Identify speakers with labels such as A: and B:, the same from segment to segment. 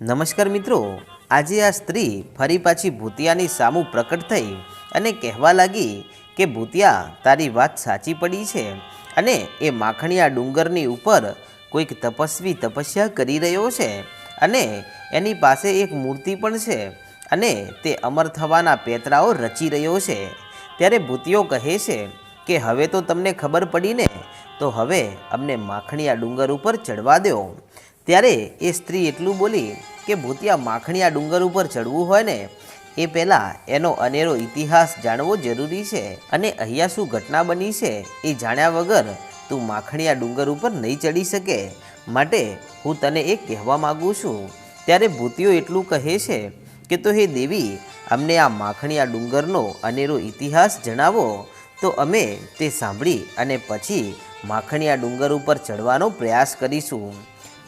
A: નમસ્કાર મિત્રો, આજે આ સ્ત્રી ફરી પાછી ભૂતિયાની સામું પ્રકટ થઈ અને કહેવા લાગી કે, ભૂતિયા, તારી વાત સાચી પડી છે અને એ માખણીયા ડુંગરની ઉપર કોઈક તપસ્વી તપસ્યા કરી રહ્યો છે અને એની પાસે એક મૂર્તિ પણ છે અને તે અમર થવાના પેતરાઓ રચી રહ્યો છે. ત્યારે ભૂતિઓ કહે છે કે, હવે તો તમને ખબર પડીને તો હવે અમને માખણીયા ડુંગર ઉપર ચડવા દો. ત્યારે એ સ્ત્રી એટલું બોલી કે ભૂતિયા માખણીયા ડુંગર ઉપર ચડવું હોય ને, એ પહેલાં એનો અનેરો ઇતિહાસ જાણવો જરૂરી છે અને અહીંયા શું ઘટના બની છે એ જાણ્યા વગર તું માખણીયા ડુંગર ઉપર નહીં ચડી શકે. માટે હું તને એ કહેવા માગું છું, ત્યારે ભૂતિયો એટલું કહે છે કે તો હે દેવી, અમને આ માખણીયા ડુંગરનો અનેરો ઇતિહાસ જણાવો. તો અમે તે સાંભળી અને પછી માખણીયા ડુંગર ઉપર ચડવાનો પ્રયાસ કરીશું.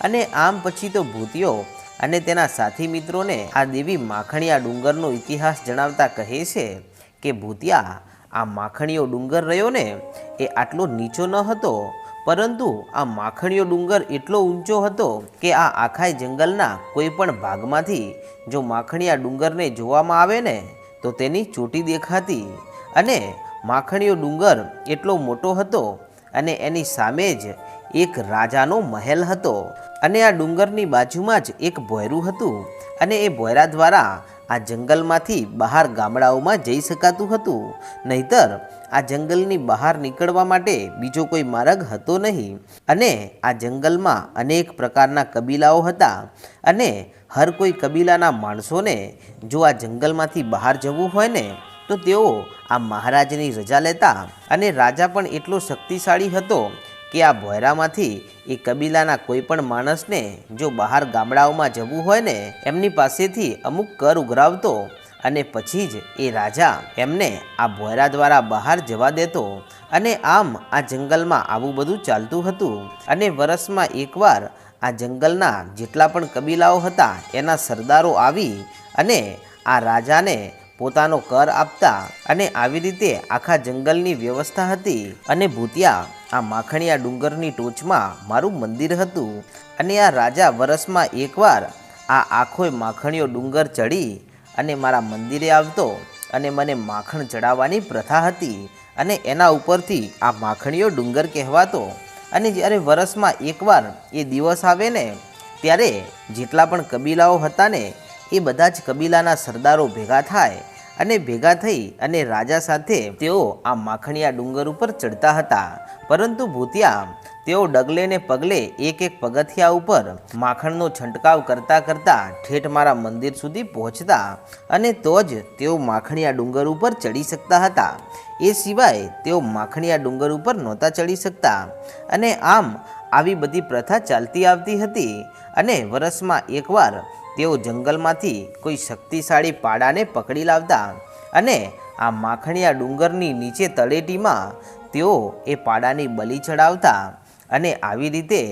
A: અને આમ પછી તો ભૂતિયો અને તેના સાથી મિત્રોને આ દેવી માખણીયા ડુંગરનો ઇતિહાસ જણાવતા કહે છે કે, ભૂતિયા, આ માખણીયો ડુંગર રહ્યો ને, એ આટલો નીચો ન હતો. પરંતુ આ માખણીયો ડુંગર એટલો ઊંચો હતો કે આ આખા જંગલના કોઈ પણ ભાગમાંથી જો માખણીયા ડુંગરને જોવામાં આવે ને, તો તેની ચોટી દેખાતી. અને માખણીયો ડુંગર એટલો મોટો હતો અને એની સામે જ એક રાજાનો મહેલ હતો. અને આ ડુંગરની બાજુમાં જ એક ભોયરું હતું અને એ ભોયરા દ્વારા આ જંગલમાંથી બહાર ગામડાઓમાં જઈ શકાતું હતું. નહીતર આ જંગલની બહાર નીકળવા માટે બીજો કોઈ માર્ગ હતો નહીં. અને આ જંગલમાં અનેક પ્રકારના કબીલાઓ હતા અને હર કોઈ કબીલાના માણસોને જો આ જંગલમાંથી બહાર જવું હોય ને, તો તેઓ આ મહારાજની રજા લેતા અને રાજા પણ એટલો શક્તિશાળી હતો કે આ ભોયરામાંથી એ કબીલાના કોઈ પણ માણસને જો બહાર ગામડાઓમાં જવું હોય ને, એમની પાસેથી અમુક કર ઉઘરાવતો અને પછી જ એ રાજા એમને આ ભોયરા દ્વારા બહાર જવા દેતો અને આમ આ જંગલમાં આવું બધું ચાલતું હતું. અને વર્ષમાં એકવાર આ જંગલના જેટલા પણ કબીલાઓ હતા, એના સરદારો આવી અને આ રાજાને પોતાનો કર આપતા અને આવી રીતે આખા જંગલની વ્યવસ્થા હતી. અને ભૂતિયા, આ માખણીયા ડુંગરની ટોચમાં મારું મંદિર હતું. અને આ રાજા વરસમાં એકવાર આ આખો માખણીયો ડુંગર ચડી અને મારા મંદિરે આવતો અને મને માખણ ચડાવવાની પ્રથા હતી. અને એના ઉપરથી આ માખણીયો ડુંગર કહેવાતો. અને જ્યારે વરસમાં એકવાર એ દિવસ આવે ને, ત્યારે જેટલા પણ કબીલાઓ હતા ને એ બધા જ કબીલાના સરદારો ભેગા થાય અને ભેગા થઈ અને રાજા સાથે તેઓ આ માખણીયા ડુંગર ઉપર ચડતા હતા. પરંતુ ભૂતિયા તેઓ ડગલે ને પગલે એક એક પગથિયા ઉપર માખણનો છંટકાવ કરતા કરતા ઠેઠ મારા મંદિર સુધી પહોંચતા અને તો જ તેઓ માખણીયા ડુંગર ઉપર ચડી શકતા હતા. એ સિવાય તેઓ માખણીયા ડુંગર ઉપર નહોતા ચડી શકતા અને આમ આવી બધી પ્રથા ચાલતી આવતી હતી અને વર્ષમાં એકવાર તેઓ જંગલમાંથી કોઈ શક્તિશાળી પાડાને પકડી લાવતા અને આ માખણીયા ડુંગરની નીચે તળેટીમાં તેઓ એ પાડાની બલી ચડાવતા અને આવી રીતે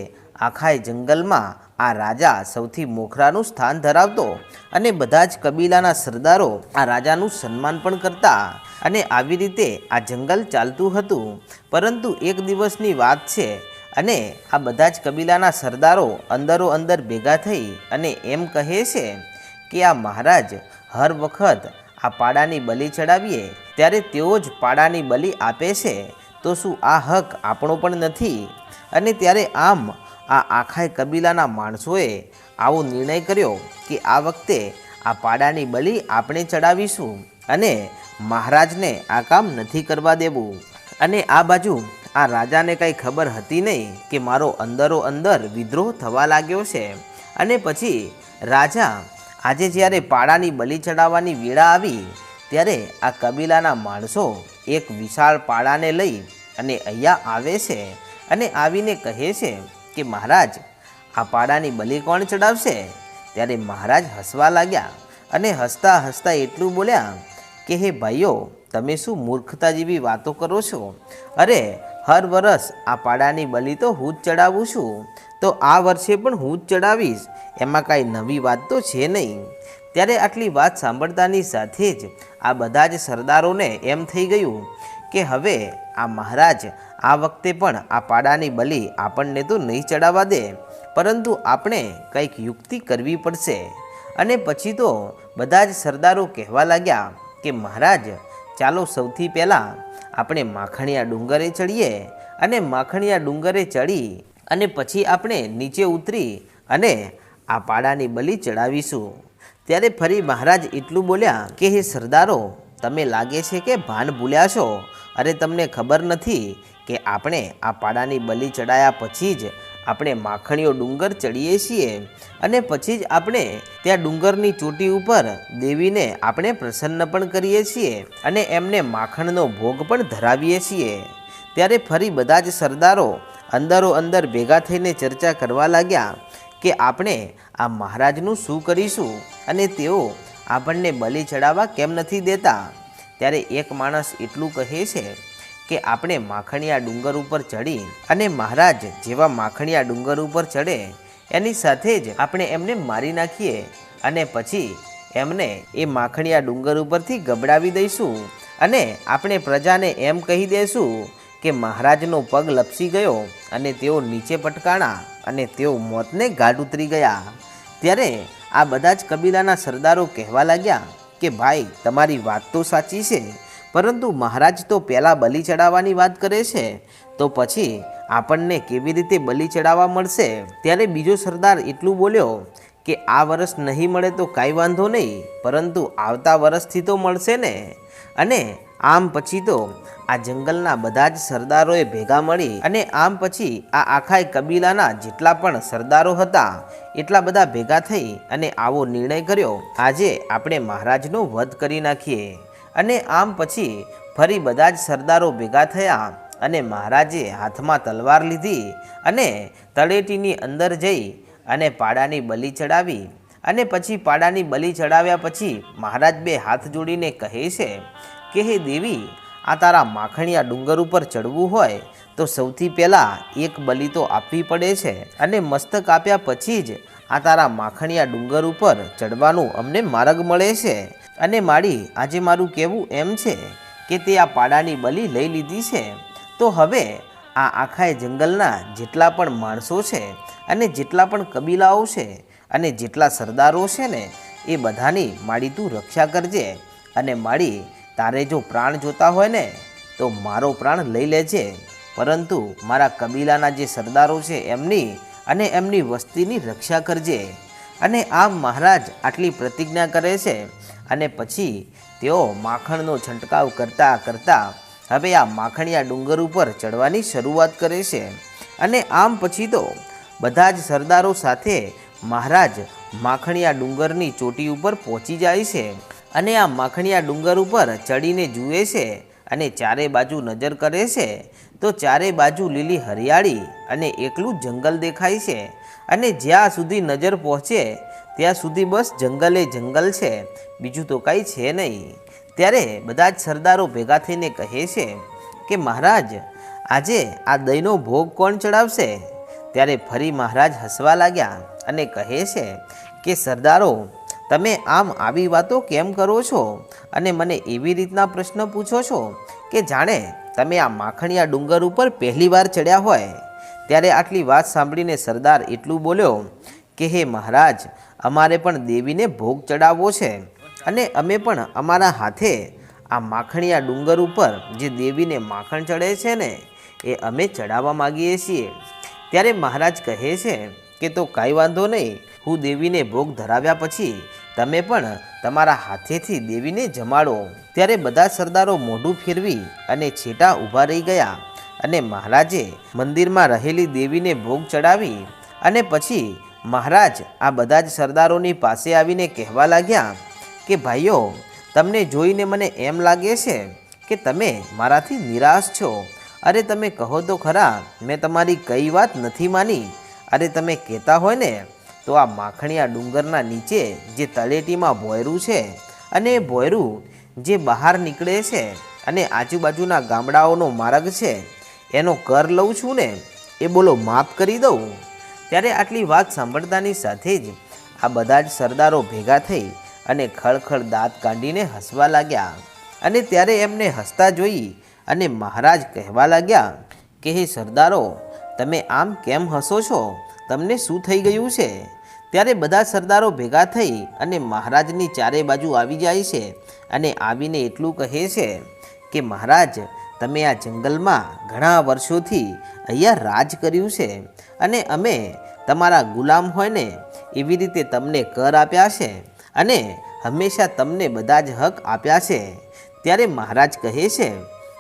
A: આખા જંગલમાં આ રાજા સૌથી મોખરાનું સ્થાન ધરાવતો અને બધા જ કબીલાના સરદારો આ રાજાનું સન્માન પણ કરતા અને આવી રીતે આ જંગલ ચાલતું હતું. પરંતુ એક દિવસની વાત છે અને આ બધા જ કબીલાના સરદારો અંદરો અંદર ભેગા થઈ અને એમ કહે છે કે આ મહારાજ હર વખત આ પાડાની બલિ ચડાવીએ. ત્યારે તેઓ જ પાડાની બલિ આપે છે. તો શું આ હક આપણો પણ નથી? અને ત્યારે આમ આ આખાય કબીલાના માણસોએ આવો નિર્ણય કર્યો કે આ વખતે આ પાડાની બલિ આપણે ચડાવીશું અને મહારાજને આ કામ નથી કરવા દેવું. અને આ બાજુ આ રાજાને કંઈ ખબર હતી નહીં કે મારો અંદરો અંદર વિદ્રોહ થવા લાગ્યો છે. અને પછી રાજા આજે જ્યારે પાડાની બલિ ચડાવવાની વેળા આવી, ત્યારે આ કબીલાના માણસો એક વિશાળ પાડાને લઈ અને અહીંયા આવે છે અને આવીને કહે છે કે મહારાજ, આ પાડાની બલિ કોણ ચડાવશે? ત્યારે મહારાજ હસવા લાગ્યા અને હસતા હસતા એટલું બોલ્યા કે, હે ભાઈઓ, તમે શું મૂર્ખતા જેવી વાતો કરો છો? અરે હર વર્ષ આ પાડાની બલિ તો હું જ ચડાવું છું. તો આ વર્ષે પણ હું જ ચડાવીશ. એમાં કાંઈ નવી વાત તો છે નહીં. ત્યારે આટલી વાત સાંભળતાની સાથે જ આ બધા જ સરદારોને એમ થઈ ગયું કે હવે આ મહારાજ આ વખતે પણ આ પાડાની બલિ આપણને તો નહીં ચડાવવા દે, પરંતુ આપણે કંઈક યુક્તિ કરવી પડશે. અને પછી તો બધા જ સરદારો કહેવા લાગ્યા કે મહારાજ, ચાલો સૌથી પહેલાં આપણે માખણિયા ડુંગરે ચડીએ અને માખણિયા ડુંગરે ચડી અને પછી આપણે નીચે ઉતરી અને આ પાડાની બલિ ચડાવીશું. ત્યારે ફરી મહારાજ એટલું બોલ્યા કે, હે સરદારો, તમે લાગે છે કે ભાન ભૂલ્યા છો? અરે, તમને ખબર નથી કે આપણે આ પાડાની બલિ ચડાયા પછી જ આપણે માખણીઓ ડુંગર ચડીએ છીએ અને પછી જ આપણે ત્યાં ડુંગરની ચોટી ઉપર દેવીને આપણે પ્રસન્ન પણ કરીએ છીએ અને એમને માખણનો ભોગ પણ ધરાવીએ છીએ. ત્યારે ફરી બધા જ સરદારો અંદરો અંદર ભેગા થઈને ચર્ચા કરવા લાગ્યા કે આપણે આ મહારાજનું શું કરીશું અને તેઓ આપણને બલિ ચડાવવા કેમ નથી દેતા? ત્યારે એક માણસ એટલું કહે છે કે આપણે માખણિયા ડુંગર ઉપર ચડી અને મહારાજ જેવા માખણિયા ડુંગર ઉપર ચડે, એની સાથે જ આપણે એમને મારી નાખીએ અને પછી એમને એ માખણીયા ડુંગર ઉપરથી ગબડાવી દઈશું અને આપણે પ્રજાને એમ કહી દઈશું કે મહારાજનો પગ લપસી ગયો અને તેઓ નીચે પટકાણા અને તેઓ મોતને ગાઢ ઉતરી ગયા. ત્યારે આ બધા જ કબીલાના સરદારો કહેવા લાગ્યા કે, ભાઈ, તમારી વાત તો સાચી છે પરંતુ મહારાજ તો પહેલાં બલિ ચડાવવાની વાત કરે છે, તો પછી આપણને કેવી રીતે બલિ ચડાવવા મળશે? ત્યારે બીજો સરદાર એટલું બોલ્યો કે, આ વર્ષ નહીં મળે તો કાંઈ વાંધો નહીં, પરંતુ આવતા વર્ષથી તો મળશે ને. અને આમ પછી તો આ જંગલના બધા જ સરદારોએ ભેગા મળી અને આમ પછી આ આખા કબીલાના જેટલા પણ સરદારો હતા, એટલા બધા ભેગા થઈ અને આવો નિર્ણય કર્યો. આજે આપણે મહારાજનો વધ કરી નાખીએ. અને આમ પછી ફરી બધા જ સરદારો ભેગા થયા અને મહારાજે હાથમાં તલવાર લીધી અને તળેટીની અંદર જઈ અને પાડાની બલિ ચડાવી અને પછી પાડાની બલિ ચડાવ્યા પછી મહારાજ બે હાથ જોડીને કહે છે કે, હે દેવી, આ તારા માખણીયા ડુંગર ઉપર ચડવું હોય તો સૌથી પહેલાં એક બલિ તો આપવી પડે છે અને મસ્તક આપ્યા પછી જ આ તારા માખણિયા ડુંગર ઉપર ચડવાનું અમને માર્ગ મળે છે. અને મારી આજે મારું કહેવું એમ છે કે તે આ પાડાની બલિ લઈ લીધી છે. તો હવે આ આખા જંગલના જેટલા પણ માણસો છે અને જેટલા પણ કબીલાઓ છે અને જેટલા સરદારો છે ને, એ બધાની માળી તું રક્ષા કરજે અને માળી, તારે જો પ્રાણ જોતા હોય ને, તો મારો પ્રાણ લઈ લેજે. પરંતુ મારા કબીલાના જે સરદારો છે એમની અને એમની વસ્તીની રક્ષા કરજે. અને આમ મહારાજ આટલી પ્રતિજ્ઞા કરે છે અને પછી તેઓ માખણનો છંટકાવ કરતાં કરતાં હવે આ માખણીયા ડુંગર ઉપર ચડવાની શરૂઆત કરે છે. અને આમ પછી તો બધા જ સરદારો સાથે મહારાજ માખણીયા ડુંગરની ચોટી ઉપર પહોંચી જાય છે અને આ માખણિયા ડુંગર ઉપર ચડીને જુએ છે અને ચારે બાજુ નજર કરે છે. તો ચારે બાજુ લીલી હરિયાળી અને એકલું જંગલ દેખાય છે અને જ્યાં સુધી નજર પહોંચે ત્યાં સુધી બસ જંગલે જંગલ છે. બીજું તો કાંઈ છે નહીં. ત્યારે બધા જ સરદારો ભેગા થઈને કહે છે કે, મહારાજ, આજે આ દહીંનો ભોગ કોણ ચડાવશે? ત્યારે ફરી મહારાજ હસવા લાગ્યા અને કહે છે કે, સરદારો, તમે આમ આવી વાતો કેમ કરો છો? અને મને એવી રીતના પ્રશ્ન પૂછો છો કે, જાણે તમે આ માખણીયા ડુંગર ઉપર પહેલી વાર ચડ્યા હોય? ત્યારે આટલી વાત સાંભળીને સરદાર એટલું બોલ્યો કે, હે મહારાજ અમારે પણ દેવીને ભોગ ચડાવવો છે. અને અમે પણ અમારા હાથે આ માખણીયા ડુંગર ઉપર જે દેવીને માખણ ચડે છે ને, એ અમે ચડાવવા માગીએ છીએ. ત્યારે મહારાજ કહે છે કે તો કાંઈ વાંધો નહીં, હું દેવીને ભોગ ધરાવ્યા પછી તમે પણ તમારા હાથેથી દેવીને જમાડો. ત્યારે બધા સરદારો મોઢું ફેરવી અને છેટા ઊભા રહી ગયા અને મહારાજે મંદિરમાં રહેલી દેવીને ભોગ ચડાવી અને પછી મહારાજ, આ બધા જ સરદારોની પાસે આવીને કહેવા લાગ્યા કે, ભાઈઓ, તમને જોઈને મને એમ લાગે છે કે તમે મારાથી નિરાશ છો. અરે, તમે કહો તો ખરા, મેં તમારી કઈ વાત નથી માની. અરે, તમે કહેતા હોય ને, તો આ માખણીયા ડુંગરના નીચે જે તળેટીમાં ભોયરું છે અને એ ભોયરું જે બહાર નીકળે છે અને આજુબાજુના ગામડાઓનો માર્ગ છે, એનો કર લઉં છું ને, એ બોલો, માફ કરી દઉં. ત્યારે આટલી વાત સાંભળતાની સાથે જ આ બધા જ સરદારો ભેગા થઈ અને ખળખળ દાંત કાઢીને હસવા લાગ્યા. અને ત્યારે એમને હસતા જોઈ અને મહારાજ કહેવા લાગ્યા કે, હે સરદારો, તમે આમ કેમ હસો છો? તમને શું થઈ ગયું છે? ત્યારે બધા સરદારો ભેગા થઈ અને મહારાજની ચારે બાજુ આવી જાય છે અને આવીને એટલું કહે છે કે, મહારાજ, તમે આ જંગલમાં ઘણા વર્ષોથી અહીંયા રાજ કર્યું છે અને અમે તમારા ગુલામ હોય ને એવી રીતે તમને કર આપ્યા છે અને હંમેશા તમને બધા જ હક આપ્યા છે. ત્યારે મહારાજ કહે છે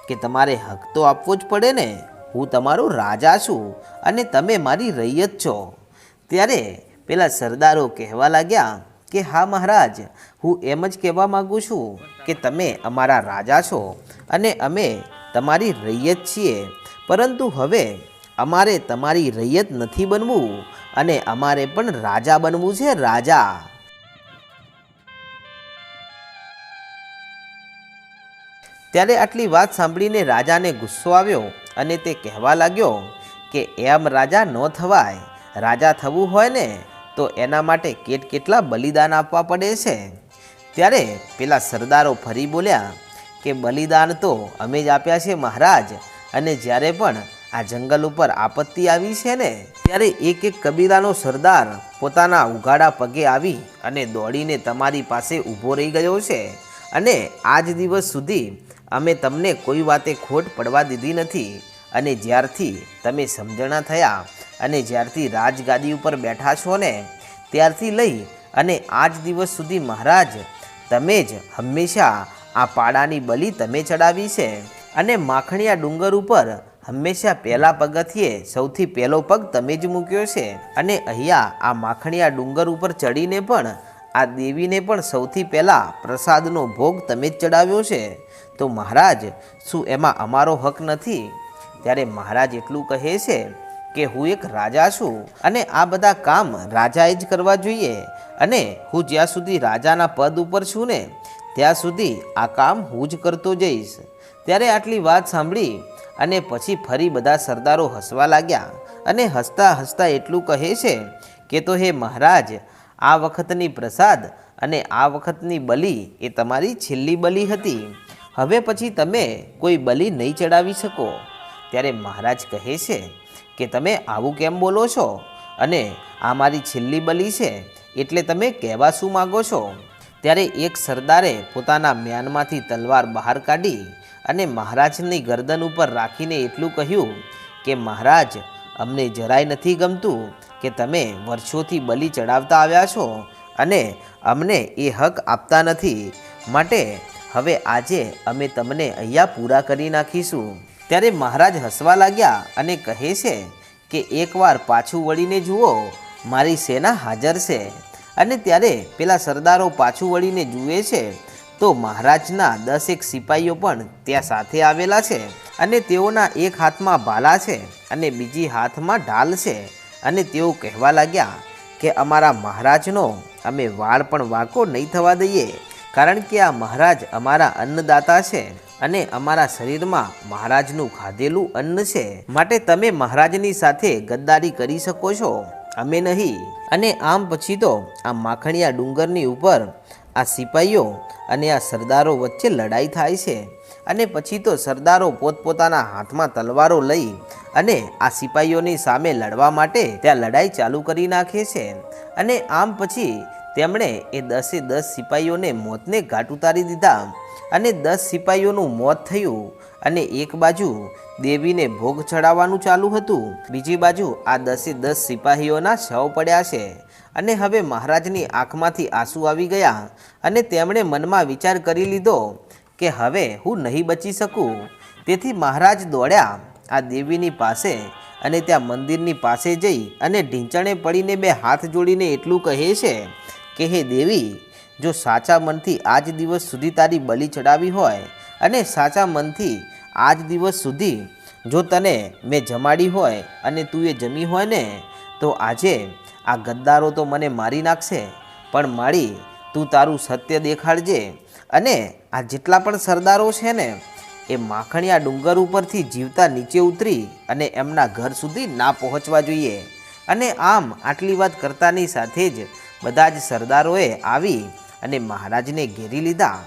A: કે તમારે હક તો આપવો જ પડે ને? હું તમારો રાજા છું અને તમે મારી રૈયત છો. ત્યારે પેલા સરદારો કહેવા લાગ્યા કે, હા મહારાજ, હું એમ જ કહેવા માગું છું કે તમે અમારા રાજા છો અને અમે તમારી રૈયત છીએ પરંતુ હવે અમારે તમારી રૈયત નથી બનવું અને અમારે પણ રાજા બનવું છે, રાજા. ત્યારે આટલી વાત સાંભળીને રાજાને ગુસ્સો આવ્યો અને તે કહેવા લાગ્યો કે એમ રાજા ન થવાય, રાજા થવું હોય ને તો એના માટે કેટ કેટલા બલિદાન આપવા પડે છે. ત્યારે પેલા સરદારો ફરી બોલ્યા કે બલિદાન તો અમે જ આપ્યા છે, મહારાજ. અને જ્યારે પણ આ જંગલ ઉપર આપત્તિ આવી છે ને, ત્યારે એક એક કબીલાનો સરદાર પોતાના ઉઘાડા પગે આવી અને દોડીને તમારી પાસે ઊભો રહી ગયો છે. અને આજ દિવસ સુધી અમે તમને કોઈ વાતે ખોટ પડવા દીધી નથી. અને જ્યારથી તમે સમજણા થયા અને જ્યારથી રાજગાદી ઉપર બેઠા છો ને, ત્યારથી લઈ અને આજ દિવસ સુધી મહારાજ, તમે જ હંમેશા આ પાડાની બલિ તમે ચડાવી છે. અને માખણીયા ડુંગર ઉપર હંમેશા પહેલા પગથિયે સૌથી પહેલો પગ તમે જ મૂક્યો છે. અને અહીંયા આ માખણીયા ડુંગર ઉપર ચડીને પણ આ દેવીને પણ સૌથી પહેલાં પ્રસાદનો ભોગ તમે જ ચડાવ્યો છે. તો મહારાજ, શું એમાં અમારો હક નથી? ત્યારે મહારાજ એટલું કહે છે કે હું એક રાજા છું અને આ બધા કામ રાજાએ જ કરવા જોઈએ. અને હું જ્યાં સુધી રાજાના પદ ઉપર છું ને, ત્યાં સુધી આ કામ હું જ કરતો જઈશ. ત્યારે આટલી વાત સાંભળી અને પછી ફરી બધા સરદારો હસવા લાગ્યા અને હસતા હસતા એટલું કહે છે કે તો હે મહારાજ, આ વખતની પ્રસાદ અને આ વખતની બલિ એ તમારી છેલ્લી બલિ હતી. હવે પછી તમે કોઈ બલિ નહીં ચડાવી શકો. ત્યારે મહારાજ કહે છે કે તમે આવું કેમ બોલો છો? અને આ મારી છેલ્લી બલિ છે એટલે તમે કહેવા શું માગો છો? ત્યારે એક સરદારે પોતાના મ્યાનમાંથી તલવાર બહાર કાઢી અને મહારાજની ગરદન ઉપર રાખીને એટલું કહ્યું કે, મહારાજ, અમને જરાય નથી ગમતું કે તમે વર્ષોથી બલિ ચડાવતા આવ્યા છો અને અમને એ હક આપતા નથી. માટે હવે આજે અમે તમને અહીંયા પૂરા કરી નાખીશું. ત્યારે મહારાજ હસવા લાગ્યા અને કહે છે કે, એકવાર પાછું વળીને જુઓ, મારી સેના હાજર છે. અને ત્યારે પેલા સરદારો પાછું વળીને જુએ છે તો મહારાજના દસેક સિપાહીઓ પણ ત્યાં સાથે આવેલા છે અને તેઓના એક હાથમાં ભાલા છે અને બીજી હાથમાં ઢાલ છે. અને તેઓ કહેવા લાગ્યા કે અમારા મહારાજનો અમે વાળ પણ વાંકો નહીં થવા દઈએ, કારણ કે આ મહારાજ અમારા અન્નદાતા છે અને અમારા શરીરમાં મહારાજનું ખાધેલું અન્ન છે. માટે તમે મહારાજની સાથે ગદ્દારી કરી શકો છો. અમે નહીં. અને આમ પછી તો આ માખણિયા ડુંગરની ઉપર આ સિપાહીઓ અને આ સરદારો વચ્ચે લડાઈ થાય છે અને પછી તો સરદારો પોતપોતાના હાથમાં તલવારો લઈ અને આ સિપાહીઓની સામે લડવા માટે ત્યાં લડાઈ ચાલુ કરી નાખે છે. અને આમ પછી તેમણે એ દસે દસ સિપાહીઓને મોતને ઘાટ ઉતારી દીધા અને દસ સિપાહીઓનું મોત થયું અને એક બાજુ દેવીને ભોગ ચડાવવાનું ચાલુ હતું. બીજી બાજુ આ દસે દસ સિપાહીઓના શવ પડ્યા છે. અને હવે મહારાજની આંખમાંથી આંસુ આવી ગયા અને તેમણે મનમાં વિચાર કરી લીધો કે હવે હું નહીં બચી શકું. તેથી મહારાજ દોડ્યા આ દેવીની પાસે અને ત્યાં મંદિરની પાસે જઈ અને ઢીંચણે પડીને બે હાથ જોડીને એટલું કહે છે કે, હે દેવી, જો સાચા મનથી આજ દિવસ સુધી તારી બલિ ચડાવી હોય અને સાચા મનથી આજ દિવસ સુધી જો તને મેં જમાડી હોય અને તું એ જમી હોય ને, તો આજે આ ગદ્દારો તો મને મારી નાખશે, પણ માળી, તું તારું સત્ય દેખાડજે. અને આ જેટલા પણ સરદારો છે ને, એ માખણીયા ડુંગર ઉપરથી જીવતા નીચે ઉતરી અને એમના ઘર સુધી ના પહોંચવા જોઈએ. અને આમ આટલી વાત કરતાની સાથે જ બધા જ સરદારોએ આવી અને મહારાજને ઘેરી લીધા.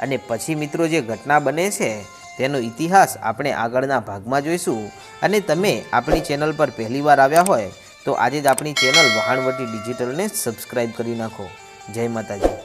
A: અને પછી મિત્રો, જે ઘટના બને છે, તેનો ઇતિહાસ આપણે આગળના ભાગમાં જોઈશું. અને તમે આપણી ચેનલ પર પહેલીવાર આવ્યા હોય તો આજે જ આપણી ચેનલ વહાણવટી ડિજિટલને સબસ્ક્રાઈબ કરી નાખો. જય માતાજી.